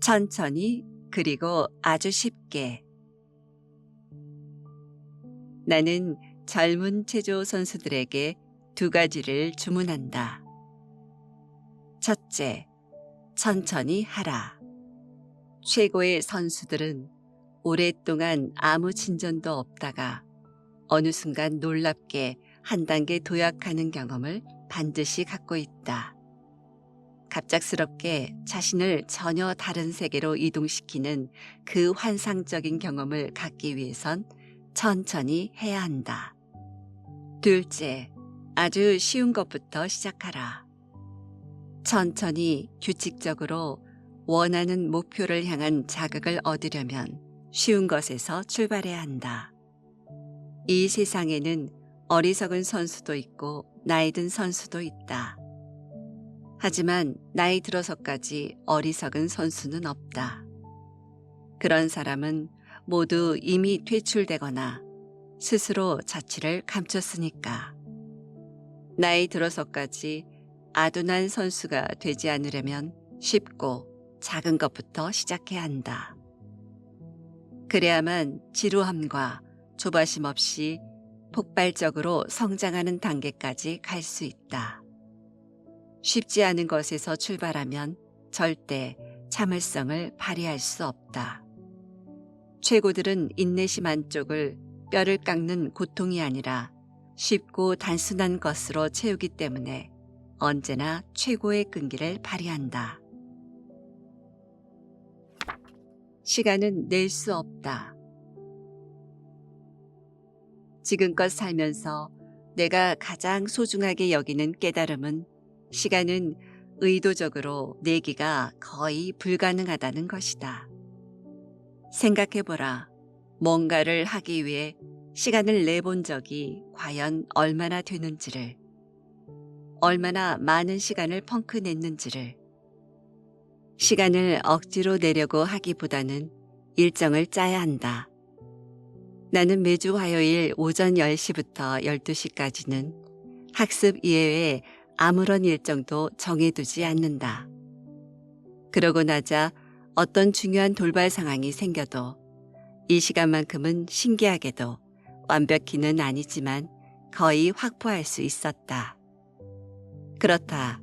천천히 그리고 아주 쉽게. 나는 젊은 체조 선수들에게 두 가지를 주문한다. 첫째, 천천히 하라. 최고의 선수들은 오랫동안 아무 진전도 없다가 어느 순간 놀랍게 한 단계 도약하는 경험을 반드시 갖고 있다. 갑작스럽게 자신을 전혀 다른 세계로 이동시키는 그 환상적인 경험을 갖기 위해선 천천히 해야 한다. 둘째, 아주 쉬운 것부터 시작하라. 천천히 규칙적으로 원하는 목표를 향한 자극을 얻으려면 쉬운 것에서 출발해야 한다. 이 세상에는 어리석은 선수도 있고 나이 든 선수도 있다. 하지만 나이 들어서까지 어리석은 선수는 없다. 그런 사람은 모두 이미 퇴출되거나 스스로 자취를 감췄으니까. 나이 들어서까지 아둔한 선수가 되지 않으려면 쉽고 작은 것부터 시작해야 한다. 그래야만 지루함과 조바심 없이 폭발적으로 성장하는 단계까지 갈 수 있다. 쉽지 않은 것에서 출발하면 절대 참을성을 발휘할 수 없다. 최고들은 인내심 한쪽을 뼈를 깎는 고통이 아니라 쉽고 단순한 것으로 채우기 때문에 언제나 최고의 끈기를 발휘한다. 시간은 낼 수 없다. 지금껏 살면서 내가 가장 소중하게 여기는 깨달음은 시간은 의도적으로 내기가 거의 불가능하다는 것이다. 생각해보라. 뭔가를 하기 위해 시간을 내본 적이 과연 얼마나 되는지를, 얼마나 많은 시간을 펑크 냈는지를, 시간을 억지로 내려고 하기보다는 일정을 짜야 한다. 나는 매주 화요일 오전 10시부터 12시까지는 학습 이외에 아무런 일정도 정해두지 않는다. 그러고 나자 어떤 중요한 돌발 상황이 생겨도 이 시간만큼은 신기하게도 완벽히는 아니지만 거의 확보할 수 있었다. 그렇다.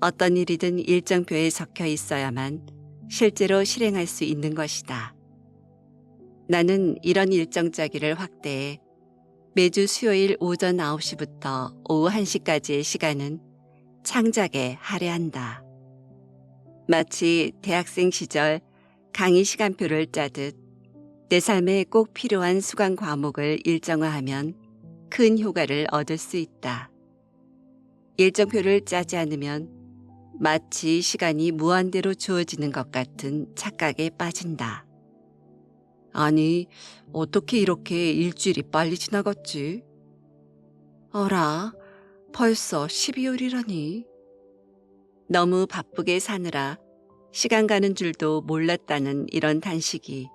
어떤 일이든 일정표에 적혀 있어야만 실제로 실행할 수 있는 것이다. 나는 이런 일정 짜기를 확대해 매주 수요일 오전 9시부터 오후 1시까지의 시간은 창작에 할애한다. 마치 대학생 시절 강의 시간표를 짜듯 내 삶에 꼭 필요한 수강 과목을 일정화하면 큰 효과를 얻을 수 있다. 일정표를 짜지 않으면 마치 시간이 무한대로 주어지는 것 같은 착각에 빠진다. 아니, 어떻게 이렇게 일주일이 빨리 지나갔지? 어라, 벌써 12월이라니. 너무 바쁘게 사느라 시간 가는 줄도 몰랐다는 이런 단식이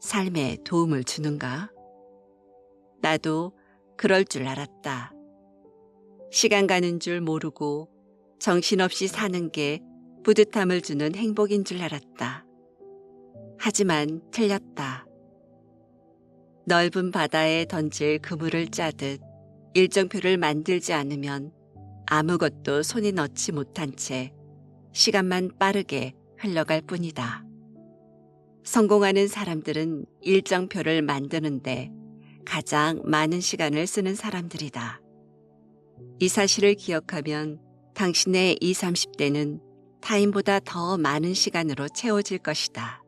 삶에 도움을 주는가? 나도 그럴 줄 알았다. 시간 가는 줄 모르고 정신없이 사는 게 뿌듯함을 주는 행복인 줄 알았다. 하지만 틀렸다. 넓은 바다에 던질 그물을 짜듯 일정표를 만들지 않으면 아무것도 손에 넣지 못한 채 시간만 빠르게 흘러갈 뿐이다. 성공하는 사람들은 일정표를 만드는데 가장 많은 시간을 쓰는 사람들이다. 이 사실을 기억하면 당신의 20, 30대는 타인보다 더 많은 시간으로 채워질 것이다.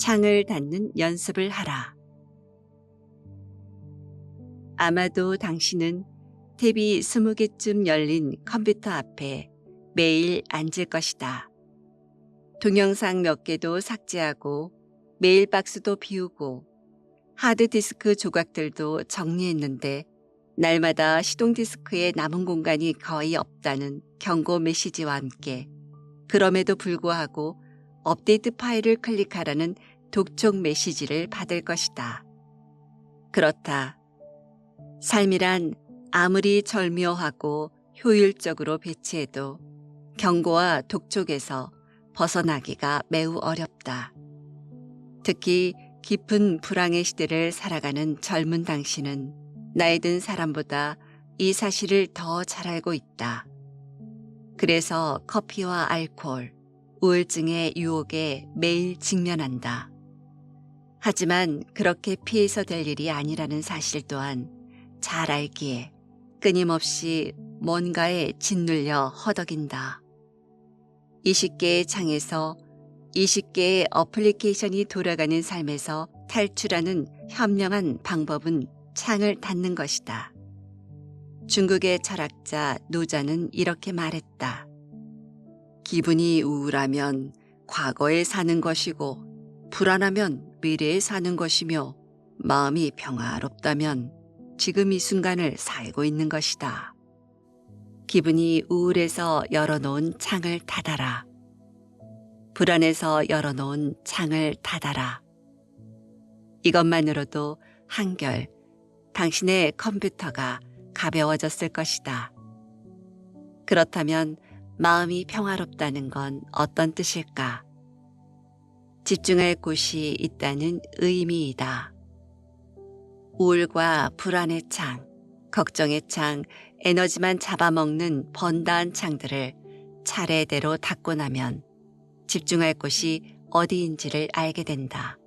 창을 닫는 연습을 하라. 아마도 당신은 탭이 20개쯤 열린 컴퓨터 앞에 매일 앉을 것이다. 동영상 몇 개도 삭제하고 메일 박스도 비우고 하드디스크 조각들도 정리했는데 날마다 시동 디스크에 남은 공간이 거의 없다는 경고 메시지와 함께 그럼에도 불구하고 업데이트 파일을 클릭하라는 독촉 메시지를 받을 것이다. 그렇다. 삶이란 아무리 절묘하고 효율적으로 배치해도 경고와 독촉에서 벗어나기가 매우 어렵다. 특히 깊은 불황의 시대를 살아가는 젊은 당신은 나이 든 사람보다 이 사실을 더 잘 알고 있다. 그래서 커피와 알코올, 우울증의 유혹에 매일 직면한다. 하지만 그렇게 피해서 될 일이 아니라는 사실 또한 잘 알기에 끊임없이 뭔가에 짓눌려 허덕인다. 20개의 창에서 20개의 어플리케이션이 돌아가는 삶에서 탈출하는 현명한 방법은 창을 닫는 것이다. 중국의 철학자 노자는 이렇게 말했다. 기분이 우울하면 과거에 사는 것이고 불안하면 미래에 사는 것이며 마음이 평화롭다면 지금 이 순간을 살고 있는 것이다. 기분이 우울해서 열어놓은 창을 닫아라. 불안해서 열어놓은 창을 닫아라. 이것만으로도 한결 당신의 컴퓨터가 가벼워졌을 것이다. 그렇다면 마음이 평화롭다는 건 어떤 뜻일까? 집중할 곳이 있다는 의미이다. 우울과 불안의 창, 걱정의 창, 에너지만 잡아먹는 번다한 창들을 차례대로 닫고 나면 집중할 곳이 어디인지를 알게 된다.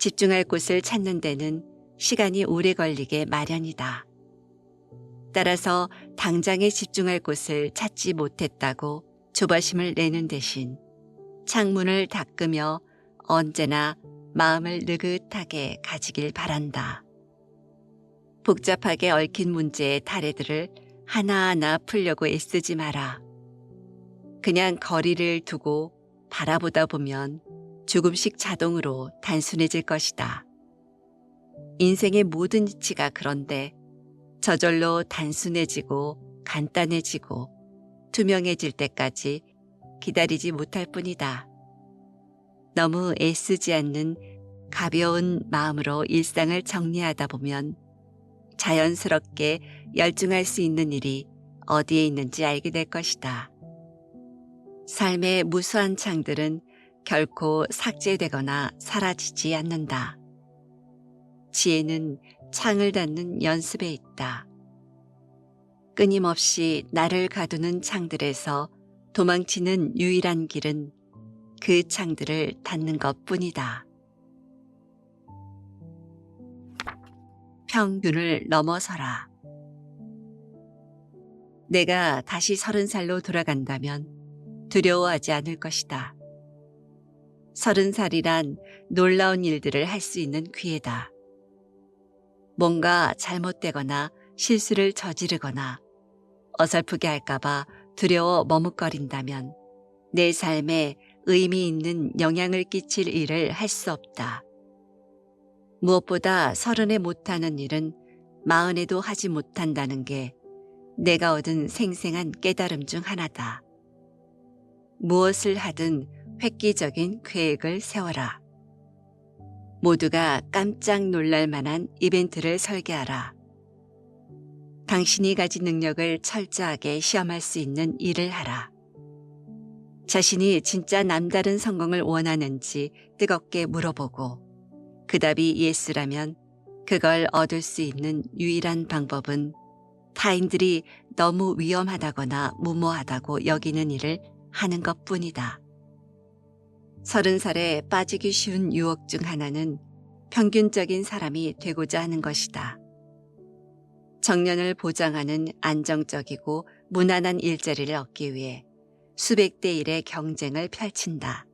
집중할 곳을 찾는 데는 시간이 오래 걸리게 마련이다. 따라서 당장에 집중할 곳을 찾지 못했다고 조바심을 내는 대신 창문을 닦으며 언제나 마음을 느긋하게 가지길 바란다. 복잡하게 얽힌 문제의 타래들을 하나하나 풀려고 애쓰지 마라. 그냥 거리를 두고 바라보다 보면 조금씩 자동으로 단순해질 것이다. 인생의 모든 이치가 그런데 저절로 단순해지고 간단해지고 투명해질 때까지 기다리지 못할 뿐이다. 너무 애쓰지 않는 가벼운 마음으로 일상을 정리하다 보면 자연스럽게 열중할 수 있는 일이 어디에 있는지 알게 될 것이다. 삶의 무수한 창들은 결코 삭제되거나 사라지지 않는다. 지혜는 창을 닫는 연습에 있다. 끊임없이 나를 가두는 창들에서 도망치는 유일한 길은 그 창들을 닫는 것 뿐이다. 평균을 넘어서라. 내가 다시 서른 살로 돌아간다면 두려워하지 않을 것이다. 서른 살이란 놀라운 일들을 할 수 있는 기회다. 뭔가 잘못되거나 실수를 저지르거나 어설프게 할까봐 두려워 머뭇거린다면 내 삶에 의미 있는 영향을 끼칠 일을 할 수 없다. 무엇보다 서른에 못하는 일은 마흔에도 하지 못한다는 게 내가 얻은 생생한 깨달음 중 하나다. 무엇을 하든 획기적인 계획을 세워라. 모두가 깜짝 놀랄 만한 이벤트를 설계하라. 당신이 가진 능력을 철저하게 시험할 수 있는 일을 하라. 자신이 진짜 남다른 성공을 원하는지 뜨겁게 물어보고 그 답이 예스라면 그걸 얻을 수 있는 유일한 방법은 타인들이 너무 위험하다거나 무모하다고 여기는 일을 하는 것 뿐이다. 서른 살에 빠지기 쉬운 유혹 중 하나는 평균적인 사람이 되고자 하는 것이다. 정년을 보장하는 안정적이고 무난한 일자리를 얻기 위해 수백 대 일의 경쟁을 펼친다.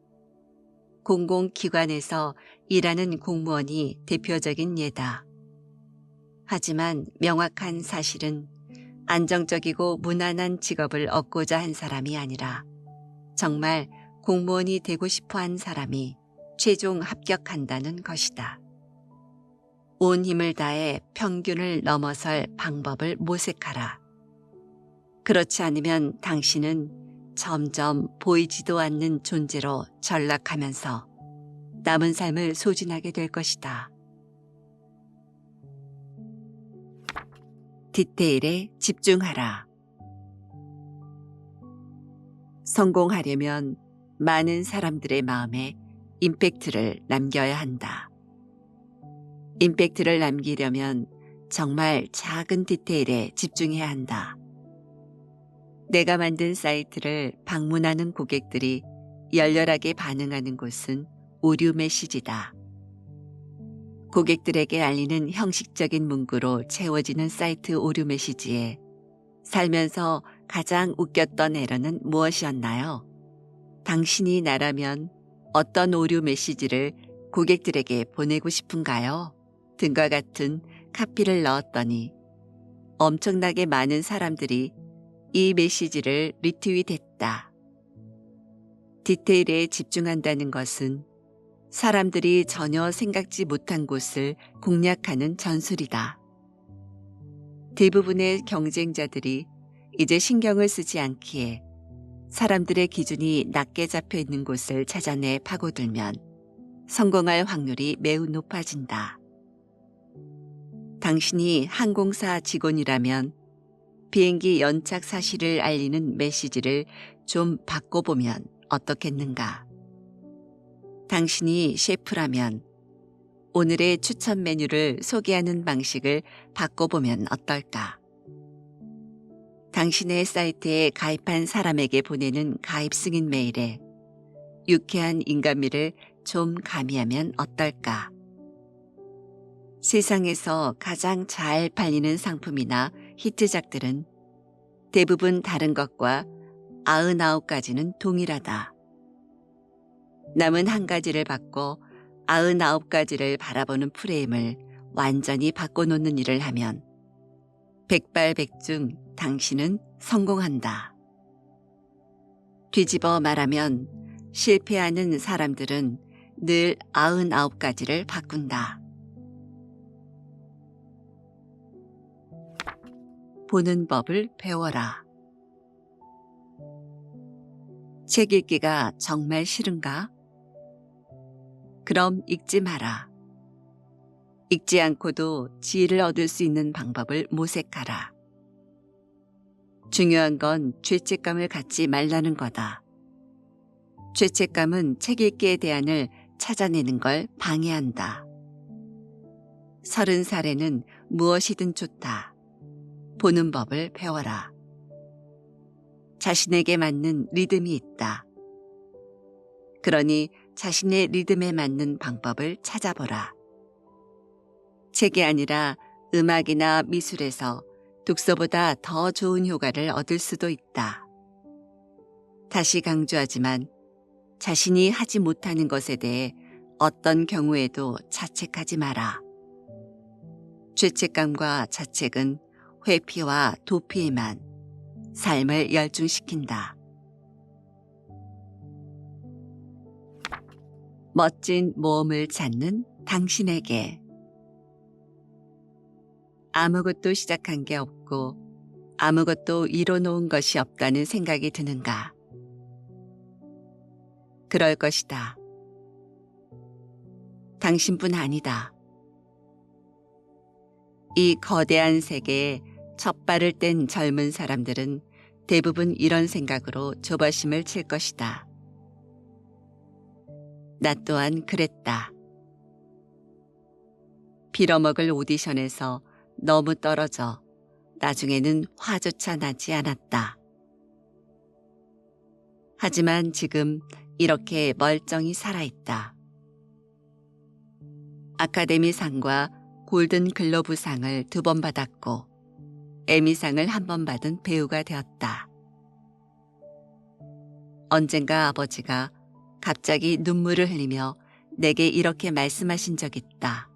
공공기관에서 일하는 공무원이 대표적인 예다. 하지만 명확한 사실은 안정적이고 무난한 직업을 얻고자 한 사람이 아니라 정말 공무원이 되고 싶어 한 사람이 최종 합격한다는 것이다. 온 힘을 다해 평균을 넘어설 방법을 모색하라. 그렇지 않으면 당신은 점점 보이지도 않는 존재로 전락하면서 남은 삶을 소진하게 될 것이다. 디테일에 집중하라. 성공하려면 많은 사람들의 마음에 임팩트를 남겨야 한다. 임팩트를 남기려면 정말 작은 디테일에 집중해야 한다. 내가 만든 사이트를 방문하는 고객들이 열렬하게 반응하는 곳은 오류 메시지다. 고객들에게 알리는 형식적인 문구로 채워지는 사이트 오류 메시지에 살면서 가장 웃겼던 에러는 무엇이었나요? 당신이 나라면 어떤 오류 메시지를 고객들에게 보내고 싶은가요? 등과 같은 카피를 넣었더니 엄청나게 많은 사람들이 이 메시지를 리트윗했다. 디테일에 집중한다는 것은 사람들이 전혀 생각지 못한 곳을 공략하는 전술이다. 대부분의 경쟁자들이 이제 신경을 쓰지 않기에 사람들의 기준이 낮게 잡혀 있는 곳을 찾아내 파고들면 성공할 확률이 매우 높아진다. 당신이 항공사 직원이라면 비행기 연착 사실을 알리는 메시지를 좀 바꿔보면 어떻겠는가? 당신이 셰프라면 오늘의 추천 메뉴를 소개하는 방식을 바꿔보면 어떨까? 당신의 사이트에 가입한 사람에게 보내는 가입 승인 메일에 유쾌한 인간미를 좀 가미하면 어떨까? 세상에서 가장 잘 팔리는 상품이나 히트작들은 대부분 다른 것과 99가지는 동일하다. 남은 한 가지를 바꿔 99가지를 바라보는 프레임을 완전히 바꿔놓는 일을 하면 백발백중 당신은 성공한다. 뒤집어 말하면 실패하는 사람들은 늘 99가지를 바꾼다. 보는 법을 배워라. 책 읽기가 정말 싫은가? 그럼 읽지 마라. 읽지 않고도 지혜를 얻을 수 있는 방법을 모색하라. 중요한 건 죄책감을 갖지 말라는 거다. 죄책감은 책 읽기의 대안을 찾아내는 걸 방해한다. 서른 살에는 무엇이든 좋다. 보는 법을 배워라. 자신에게 맞는 리듬이 있다. 그러니 자신의 리듬에 맞는 방법을 찾아보라. 책이 아니라 음악이나 미술에서 독서보다 더 좋은 효과를 얻을 수도 있다. 다시 강조하지만 자신이 하지 못하는 것에 대해 어떤 경우에도 자책하지 마라. 죄책감과 자책은 회피와 도피에만 삶을 열중시킨다. 멋진 모험을 찾는 당신에게 아무것도 시작한 게 없고 아무것도 이뤄놓은 것이 없다는 생각이 드는가? 그럴 것이다. 당신뿐 아니다. 이 거대한 세계에 첫 발을 뗀 젊은 사람들은 대부분 이런 생각으로 조바심을 칠 것이다. 나 또한 그랬다. 빌어먹을 오디션에서 너무 떨어져 나중에는 화조차 나지 않았다. 하지만 지금 이렇게 멀쩡히 살아있다. 아카데미 상과 골든 글로브상을 두 번 받았고 에미상을 한 번 받은 배우가 되었다. 언젠가 아버지가 갑자기 눈물을 흘리며 내게 이렇게 말씀하신 적 있다.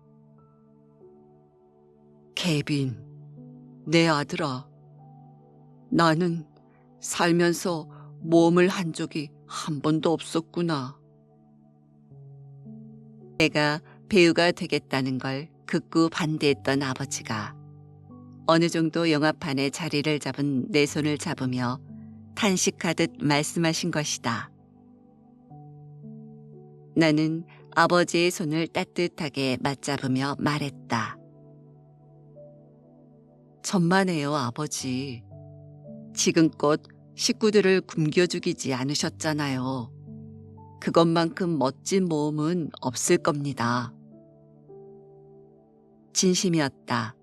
케빈, 내 아들아. 나는 살면서 모험을 한 적이 한 번도 없었구나. 내가 배우가 되겠다는 걸 극구 반대했던 아버지가 어느 정도 영화판에 자리를 잡은 내 손을 잡으며 탄식하듯 말씀하신 것이다. 나는 아버지의 손을 따뜻하게 맞잡으며 말했다. 천만에요, 아버지. 지금껏 식구들을 굶겨 죽이지 않으셨잖아요. 그것만큼 멋진 모험은 없을 겁니다. 진심이었다.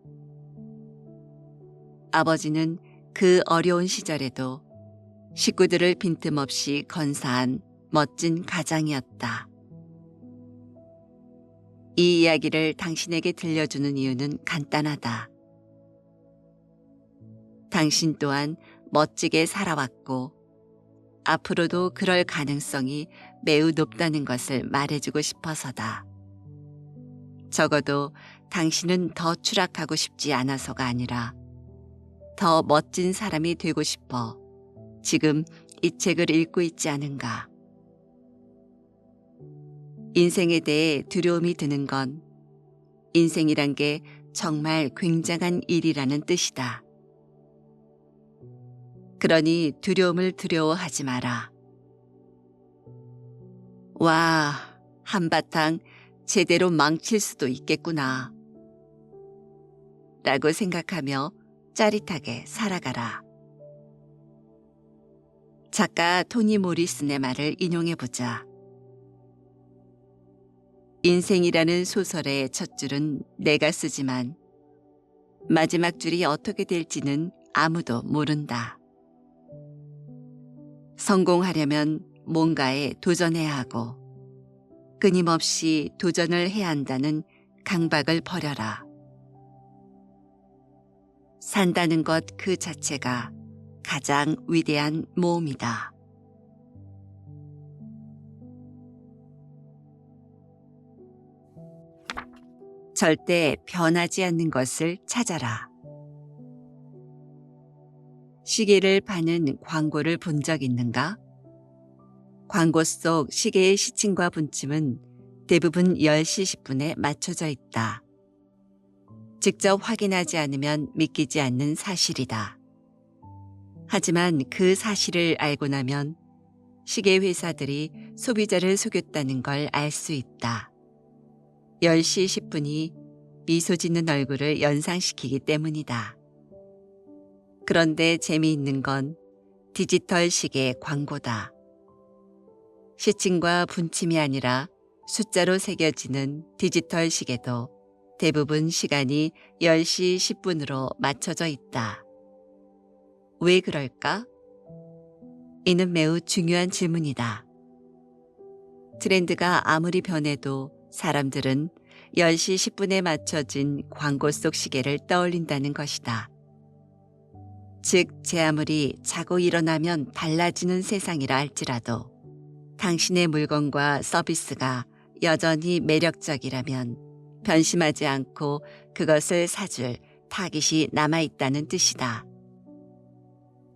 아버지는 그 어려운 시절에도 식구들을 빈틈없이 건사한 멋진 가장이었다. 이 이야기를 당신에게 들려주는 이유는 간단하다. 당신 또한 멋지게 살아왔고, 앞으로도 그럴 가능성이 매우 높다는 것을 말해주고 싶어서다. 적어도 당신은 더 추락하고 싶지 않아서가 아니라 더 멋진 사람이 되고 싶어 지금 이 책을 읽고 있지 않은가. 인생에 대해 두려움이 드는 건 인생이란 게 정말 굉장한 일이라는 뜻이다. 그러니 두려움을 두려워하지 마라. 와, 한바탕 제대로 망칠 수도 있겠구나. 라고 생각하며 짜릿하게 살아가라. 작가 토니 모리슨의 말을 인용해보자. 인생이라는 소설의 첫 줄은 내가 쓰지만 마지막 줄이 어떻게 될지는 아무도 모른다. 성공하려면 뭔가에 도전해야 하고 끊임없이 도전을 해야 한다는 강박을 버려라. 산다는 것 그 자체가 가장 위대한 모험이다. 절대 변하지 않는 것을 찾아라. 시계를 파는 광고를 본 적 있는가? 광고 속 시계의 시침과 분침은 대부분 10시 10분에 맞춰져 있다. 직접 확인하지 않으면 믿기지 않는 사실이다. 하지만 그 사실을 알고 나면 시계 회사들이 소비자를 속였다는 걸 알 수 있다. 10시 10분이 미소 짓는 얼굴을 연상시키기 때문이다. 그런데 재미있는 건 디지털 시계 광고다. 시침과 분침이 아니라 숫자로 새겨지는 디지털 시계도 대부분 시간이 10시 10분으로 맞춰져 있다. 왜 그럴까? 이는 매우 중요한 질문이다. 트렌드가 아무리 변해도 사람들은 10시 10분에 맞춰진 광고 속 시계를 떠올린다는 것이다. 즉, 제 아무리 자고 일어나면 달라지는 세상이라 할지라도 당신의 물건과 서비스가 여전히 매력적이라면 변심하지 않고 그것을 사줄 타깃이 남아있다는 뜻이다.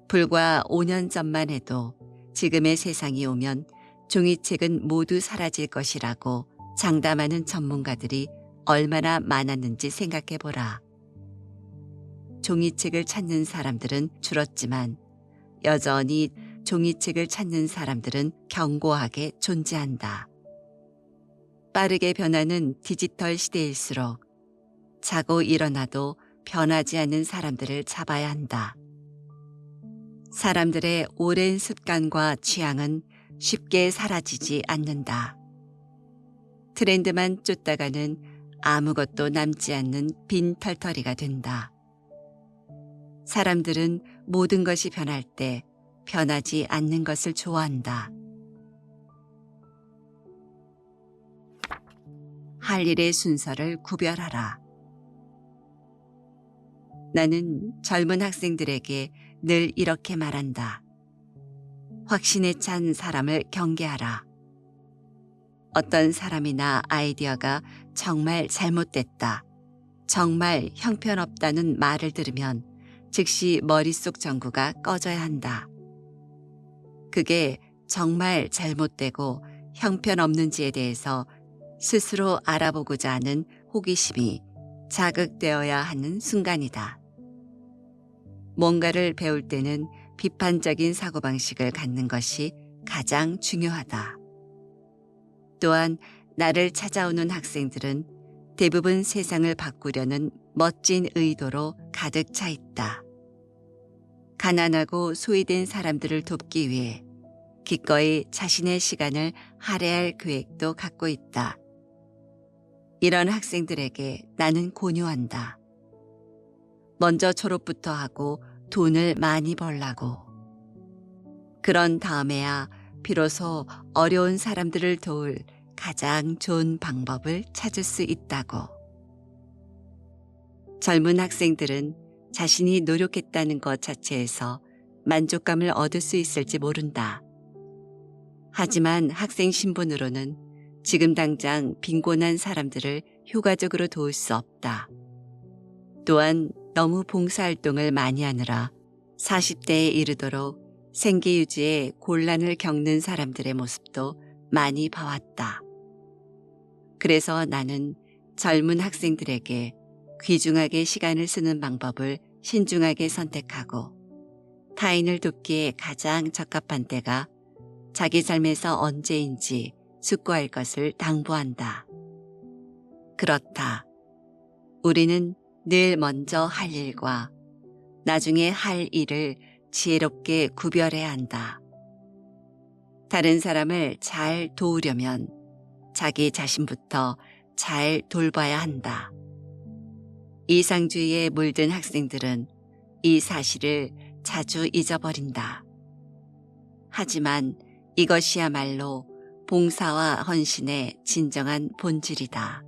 불과 5년 전만 해도 지금의 세상이 오면 종이책은 모두 사라질 것이라고 장담하는 전문가들이 얼마나 많았는지 생각해 보라. 종이책을 찾는 사람들은 줄었지만 여전히 종이책을 찾는 사람들은 견고하게 존재한다. 빠르게 변하는 디지털 시대일수록 자고 일어나도 변하지 않는 사람들을 잡아야 한다. 사람들의 오랜 습관과 취향은 쉽게 사라지지 않는다. 트렌드만 쫓다가는 아무것도 남지 않는 빈 털터리가 된다. 사람들은 모든 것이 변할 때 변하지 않는 것을 좋아한다. 할 일의 순서를 구별하라. 나는 젊은 학생들에게 늘 이렇게 말한다. 확신에 찬 사람을 경계하라. 어떤 사람이나 아이디어가 정말 잘못됐다. 정말 형편없다는 말을 들으면 즉시 머릿속 전구가 꺼져야 한다. 그게 정말 잘못되고 형편없는지에 대해서 스스로 알아보고자 하는 호기심이 자극되어야 하는 순간이다. 뭔가를 배울 때는 비판적인 사고방식을 갖는 것이 가장 중요하다. 또한 나를 찾아오는 학생들은 대부분 세상을 바꾸려는 멋진 의도로 가득 차 있다. 가난하고 소외된 사람들을 돕기 위해 기꺼이 자신의 시간을 할애할 계획도 갖고 있다. 이런 학생들에게 나는 권유한다. 먼저 졸업부터 하고 돈을 많이 벌라고. 그런 다음에야 비로소 어려운 사람들을 도울 가장 좋은 방법을 찾을 수 있다고. 젊은 학생들은 자신이 노력했다는 것 자체에서 만족감을 얻을 수 있을지 모른다. 하지만 학생 신분으로는 지금 당장 빈곤한 사람들을 효과적으로 도울 수 없다. 또한 너무 봉사활동을 많이 하느라 40대에 이르도록 생계 유지에 곤란을 겪는 사람들의 모습도 많이 봐왔다. 그래서 나는 젊은 학생들에게 귀중하게 시간을 쓰는 방법을 신중하게 선택하고 타인을 돕기에 가장 적합한 때가 자기 삶에서 언제인지 숙고할 것을 당부한다. 그렇다. 우리는 늘 먼저 할 일과 나중에 할 일을 지혜롭게 구별해야 한다. 다른 사람을 잘 도우려면 자기 자신부터 잘 돌봐야 한다. 이상주의에 물든 학생들은 이 사실을 자주 잊어버린다. 하지만 이것이야말로 봉사와 헌신의 진정한 본질이다.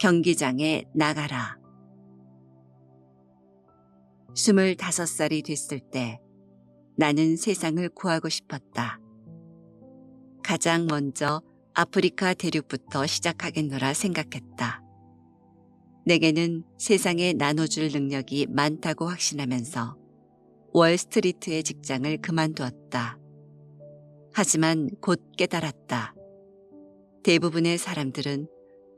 경기장에 나가라. 25살이 됐을 때 나는 세상을 구하고 싶었다. 가장 먼저 아프리카 대륙부터 시작하겠노라 생각했다. 내게는 세상에 나눠줄 능력이 많다고 확신하면서 월스트리트의 직장을 그만두었다. 하지만 곧 깨달았다. 대부분의 사람들은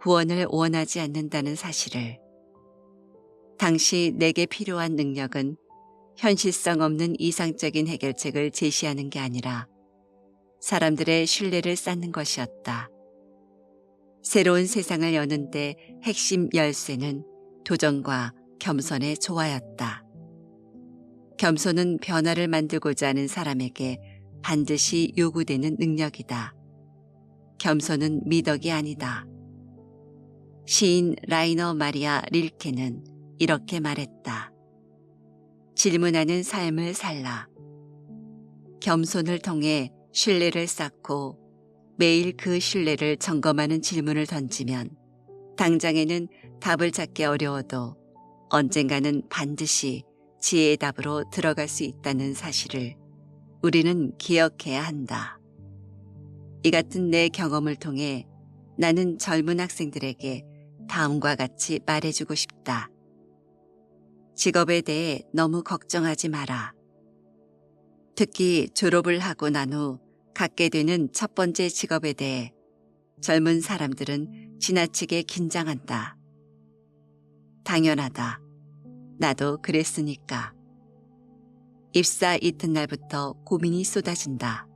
구원을 원하지 않는다는 사실을. 당시 내게 필요한 능력은 현실성 없는 이상적인 해결책을 제시하는 게 아니라 사람들의 신뢰를 쌓는 것이었다. 새로운 세상을 여는데 핵심 열쇠는 도전과 겸손의 조화였다. 겸손은 변화를 만들고자 하는 사람에게 반드시 요구되는 능력이다. 겸손은 미덕이 아니다. 시인 라이너 마리아 릴케는 이렇게 말했다. 질문하는 삶을 살라. 겸손을 통해 신뢰를 쌓고 매일 그 신뢰를 점검하는 질문을 던지면 당장에는 답을 찾기 어려워도 언젠가는 반드시 지혜의 답으로 들어갈 수 있다는 사실을 우리는 기억해야 한다. 이 같은 내 경험을 통해 나는 젊은 학생들에게 다음과 같이 말해주고 싶다. 직업에 대해 너무 걱정하지 마라. 특히 졸업을 하고 난 후 갖게 되는 첫 번째 직업에 대해 젊은 사람들은 지나치게 긴장한다. 당연하다. 나도 그랬으니까. 입사 이튿날부터 고민이 쏟아진다.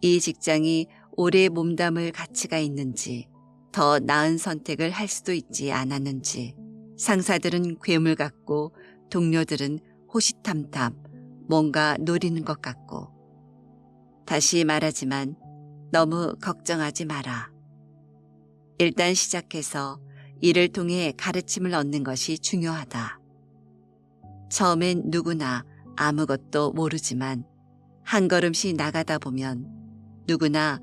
이 직장이 오래 몸담을 가치가 있는지, 더 나은 선택을 할 수도 있지 않았는지, 상사들은 괴물 같고 동료들은 호시탐탐 뭔가 노리는 것 같고. 다시 말하지만 너무 걱정하지 마라. 일단 시작해서 이를 통해 가르침을 얻는 것이 중요하다. 처음엔 누구나 아무것도 모르지만 한 걸음씩 나가다 보면 누구나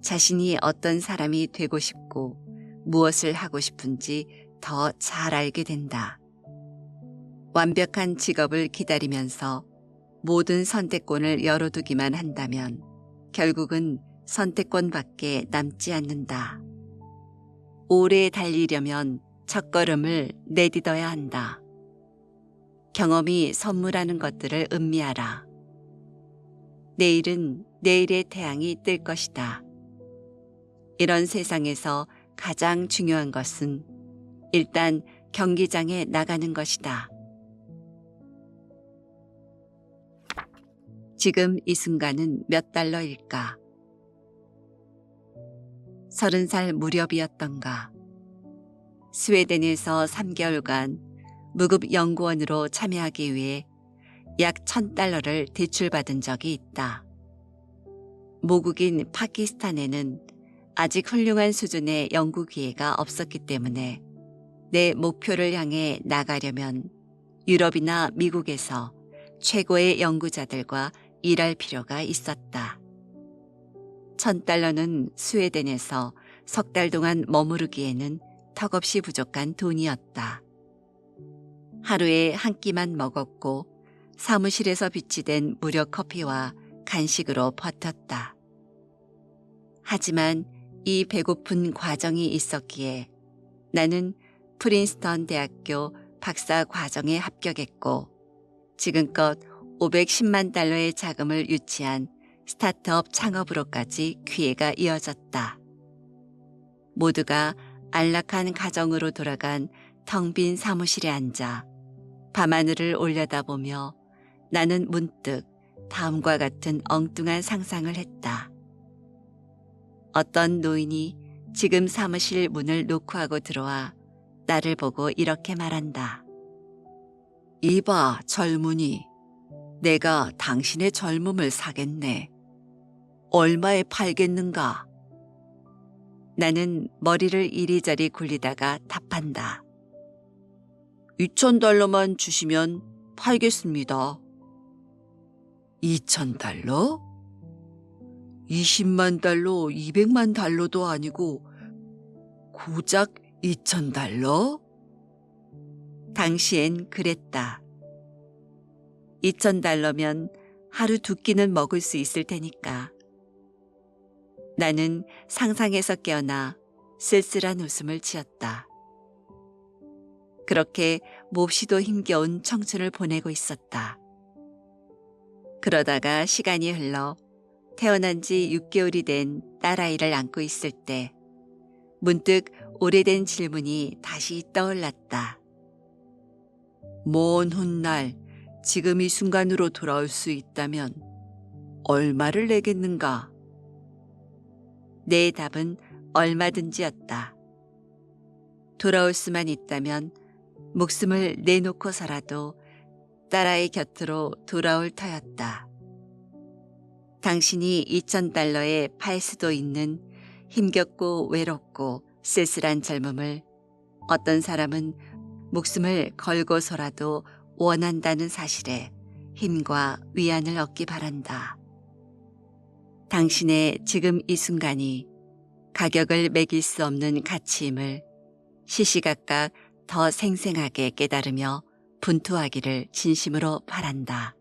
자신이 어떤 사람이 되고 싶고 무엇을 하고 싶은지 더 잘 알게 된다. 완벽한 직업을 기다리면서 모든 선택권을 열어두기만 한다면 결국은 선택권 밖에 남지 않는다. 오래 달리려면 첫걸음을 내딛어야 한다. 경험이 선물하는 것들을 음미하라. 내일은 내일의 태양이 뜰 것이다. 이런 세상에서 가장 중요한 것은 일단 경기장에 나가는 것이다. 지금 이 순간은 몇 달러일까? 서른 살 무렵이었던가. 스웨덴에서 3개월간 무급 연구원으로 참여하기 위해 약 1000달러를 대출받은 적이 있다. 모국인 파키스탄에는 아직 훌륭한 수준의 연구 기회가 없었기 때문에 내 목표를 향해 나가려면 유럽이나 미국에서 최고의 연구자들과 일할 필요가 있었다. 천 달러는 스웨덴에서 석 달 동안 머무르기에는 턱없이 부족한 돈이었다. 하루에 한 끼만 먹었고 사무실에서 비치된 무료 커피와 간식으로 버텼다. 하지만 이 배고픈 과정이 있었기에 나는 프린스턴 대학교 박사 과정에 합격했고 지금껏 510만 달러의 자금을 유치한 스타트업 창업으로까지 기회가 이어졌다. 모두가 안락한 가정으로 돌아간 텅 빈 사무실에 앉아 밤하늘을 올려다보며 나는 문득 다음과 같은 엉뚱한 상상을 했다. 어떤 노인이 지금 사무실 문을 노크하고 들어와 나를 보고 이렇게 말한다. 이봐, 젊은이. 내가 당신의 젊음을 사겠네. 얼마에 팔겠는가? 나는 머리를 이리저리 굴리다가 답한다. 2천 달러만 주시면 팔겠습니다. 2천 달러? 20만 달러, 200만 달러도 아니고 고작 2천 달러? 당시엔 그랬다. 2천 달러면 하루 두 끼는 먹을 수 있을 테니까. 나는 상상에서 깨어나 쓸쓸한 웃음을 지었다. 그렇게 몹시도 힘겨운 청춘을 보내고 있었다. 그러다가 시간이 흘러 태어난 지 6개월이 된 딸아이를 안고 있을 때 문득 오래된 질문이 다시 떠올랐다. 먼 훗날 지금 이 순간으로 돌아올 수 있다면 얼마를 내겠는가? 내 답은 얼마든지였다. 돌아올 수만 있다면 목숨을 내놓고서라도 딸아이 곁으로 돌아올 터였다. 당신이 2천 달러에 팔 수도 있는 힘겹고 외롭고 쓸쓸한 젊음을 어떤 사람은 목숨을 걸고서라도 원한다는 사실에 힘과 위안을 얻기 바란다. 당신의 지금 이 순간이 가격을 매길 수 없는 가치임을 시시각각 더 생생하게 깨달으며 분투하기를 진심으로 바란다.